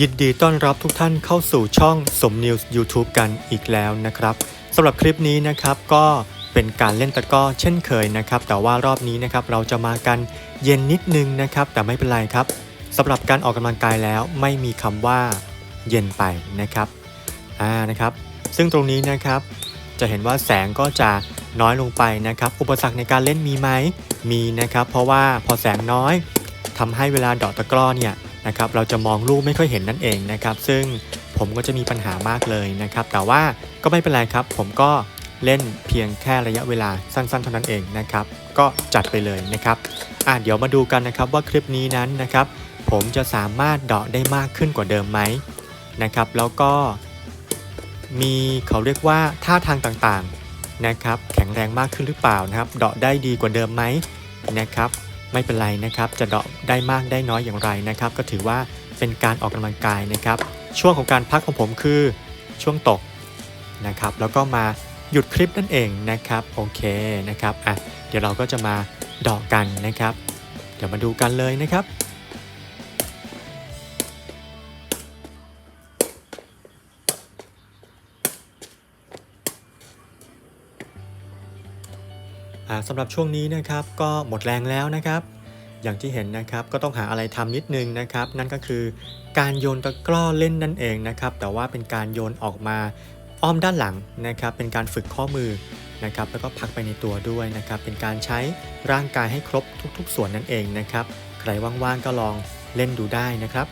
ยินดีต้อนรับทุกท่านเข้าสู่ช่องสมนิวส์ YouTube กันอีกแล้วนะครับสำหรับคลิปนี้นะครับก็เป็นการเล่นตะก้อเช่นเคยนะครับ แต่ว่ารอบนี้นะครับเราจะมากันเย็นนิดนึงนะครับ แต่ไม่เป็นไรครับสำหรับการออกกำลังกายแล้วไม่มีคำว่าเย็นไปนะครับอ่านะครับ ซึ่งตรงนี้นะครับจะเห็นว่าแสงก็จะ น้อยลงไปนะครับ อุปสรรคในการเล่นมีไหมมีนะครับ เพราะว่าพอแสงน้อยทำให้เวลาเดอกตะกร้อเนี่ยนะครับเราจะมองลูกไม่ค่อยเห็นนั่นเองนะครับ ซึ่งผมก็จะมีปัญหามากเลยนะครับ แต่ว่าก็ไม่เป็นไรครับ ผมก็เล่นเพียงแค่ระยะเวลาสั้นๆ เท่านั้นเองนะครับ ก็จัดไปเลยนะครับอะเดี๋ยวมาดูกันนะครับว่าคลิปนี้นั้นนะครับ ผมจะสามารถเดาะได้มากขึ้นกว่าเดิมไหมนะครับ แล้วก็มีเขาเรียกว่าท่าทางต่างๆ นะครับแข็งแรงมากขึ้นหรือเปล่านะครับเดาะได้ดีกว่าเดิมไหมนะครับไม่เป็นไรนะครับจะเดาะได้มากได้น้อยอย่างไรนะครับ ก็ถือว่าเป็นการออกกำลังกายนะครับ ช่วงของการพักของผมคือช่วงตกนะครับแล้วก็มาหยุดคลิปนั่นเองนะครับโอเคนะครับอะเดี๋ยวเราก็จะมาเดาะกันนะครับ เดี๋ยวมาดูกันเลยนะครับ สำหรับช่วงนี้นะครับก็หมดแรงแล้วนะครับ อย่างที่เห็นนะครับก็ต้องหาอะไรทำนิดนึงนะครับ นั่นก็คือการโยนตะกร้อเล่นนั่นเองนะครับ แต่ว่าเป็นการโยนออกมาอ้อมด้านหลังนะครับ เป็นการฝึกข้อมือนะครับ แล้วก็พักไปในตัวด้วยนะครับ เป็นการใช้ร่างกายให้ครบทุก ๆ ส่วนนั่นเองนะครับ ใครว่างๆก็ลองเล่นดูได้นะครับ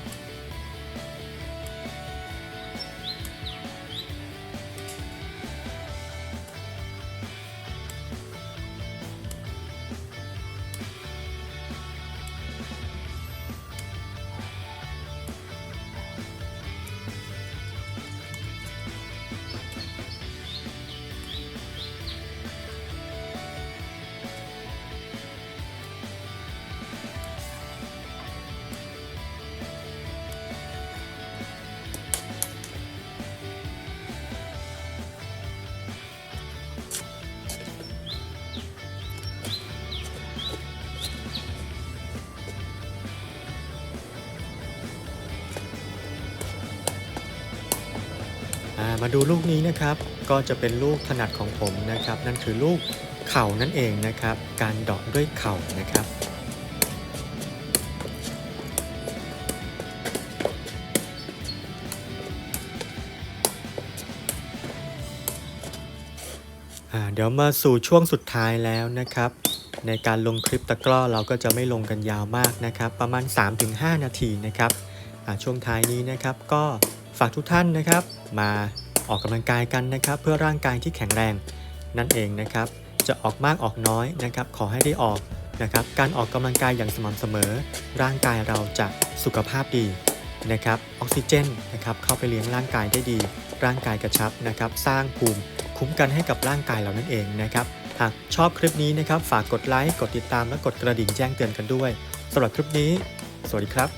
มาดูลูกนี้นะครับก็จะเป็นลูกถนัดของผมนะครับ นั่นคือลูกเข่านั่นเองนะครับ การดาะด้วยเข่านะครับเดี๋ยวมาสู่ช่วงสุดท้ายแล้วนะครับ ในการลงคลิปตะกร้อเราก็จะไม่ลงกันยาวมากนะครับ ประมาณ 3-5 นาทีนะครับช่วงท้ายนี้นะครับก็ ฝากทุกท่านนะครับ มาออกกำลังกายกันนะครับ เพื่อร่างกายที่แข็งแรงนั่นเองนะครับ จะออกมากออกน้อยนะครับ ขอให้ได้ออกนะครับ การออกกำลังกายอย่างสม่ำเสมอ ร่างกายเราจะสุขภาพดีนะครับ ออกซิเจนนะครับเข้าไปเลี้ยงร่างกายได้ดี ร่างกายกระชับนะครับ สร้างภูมิคุ้มกันให้กับร่างกายเรานั่นเองนะครับหากชอบคลิปนี้นะครับ ฝากกดไลค์ กดติดตามและกดกระดิ่งแจ้งเตือนกันด้วยสำหรับคลิปนี้ สวัสดีครับ